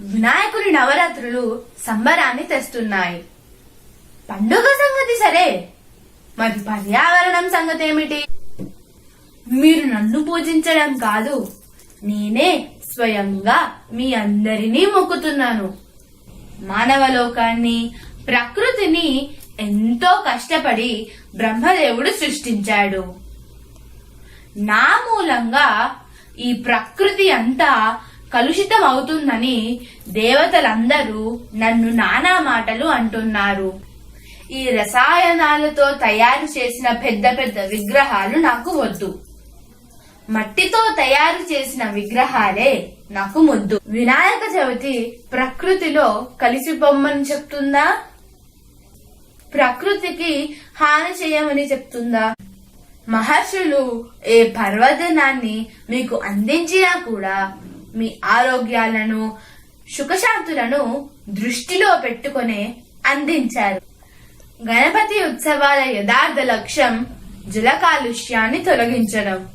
వినాయకుడి నవరాత్రులు సంబరాన్ని తెస్తున్నాయి. పండుగ సంగతి సరే మరి పర్యావరణం సంగతి ఏమిటి మీరు నన్ను పూజించడం కాదు నేనే స్వయంగా మీ అందరినీ మొక్కుతున్నాను. మానవలోకాన్ని ప్రకృతిని ఎంతో కష్టపడి బ్రహ్మదేవుడు సృష్టించాడు. నా మూలంగా ఈ ప్రకృతి అంతా కలుషితం అవుతుందని దేవతలందరూ నన్ను నానా మాటలు అంటున్నారు. ఈ రసాయనాలతో తయారు చేసిన పెద్ద పెద్ద విగ్రహాలు నాకు వద్దు. మట్టితో తయారు చేసిన విగ్రహాలే నాకు ముద్దు. వినాయక చవితి ప్రకృతిలో కలిసిపోమ్మని చెప్తుందా? ప్రకృతికి హాని చేయమని చెప్తుందా? మహర్షులు ఏ పర్వదనాన్ని మీకు అందించినా కూడా మీ ఆరోగ్యాలను సుఖశాంతులను దృష్టిలో పెట్టుకునే అందించారు. గణపతి ఉత్సవాల యథార్థ లక్ష్యం జల కాలుష్యాన్ని తొలగించడం.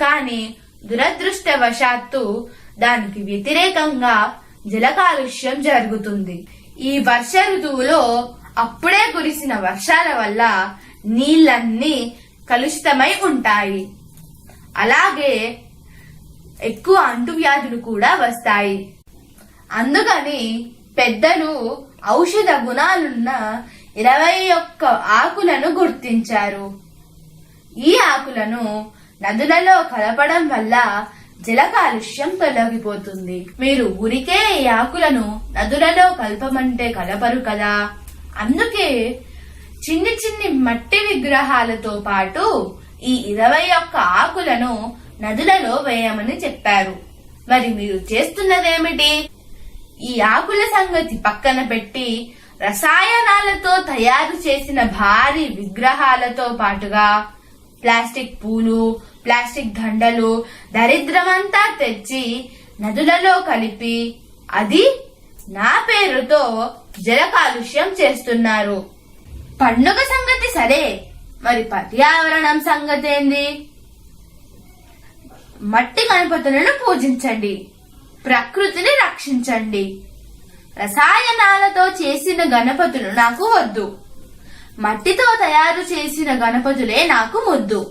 కానీ దురదృష్టవశాత్తు దానికి వ్యతిరేకంగా జల కాలుష్యం జరుగుతుంది. ఈ వర్ష ఋతువులో అప్పుడే కురిసిన వర్షాల వల్ల నీళ్ళన్నీ కలుషితమై ఉంటాయి. అలాగే ఎక్కువ అంటువ్యాధులు కూడా వస్తాయి. అందుకని పెద్దలు ఔషధ గుణాలున్న ఇరవై ఒక్క ఆకులను గుర్తించారు. ఈ ఆకులను నదులలో కలపడం వల్ల జల కాలుష్యం తొలగిపోతుంది. మీరు ఊరికే ఈ ఆకులను నదులలో కలపమంటే కలపరు కదా. అందుకే చిన్ని చిన్ని మట్టి విగ్రహాలతో పాటు ఈ ఇరవై ఒక్క ఆకులను నదులలో వేయమని చెప్పారు. మరి మీరు చేస్తున్నదేమిటి? ఈ ఆకుల సంగతి పక్కన పెట్టి రసాయనాలతో తయారు చేసిన భారీ విగ్రహాలతో పాటుగా ప్లాస్టిక్ పూలు ప్లాస్టిక్ దండలు దరిద్రమంతా తెచ్చి నదులలో కలిపి అది నా పేరుతో జల కాలుష్యం చేస్తున్నారు. పండుగ సంగతి సరే మరి పర్యావరణం సంగతి ఏంది మట్టి గణపతులను పూజించండి. ప్రకృతిని రక్షించండి. రసాయనాలతో చేసిన గణపతులు నాకు వద్దు. మట్టితో తయారు చేసిన గణపతులే నాకు ముద్దు.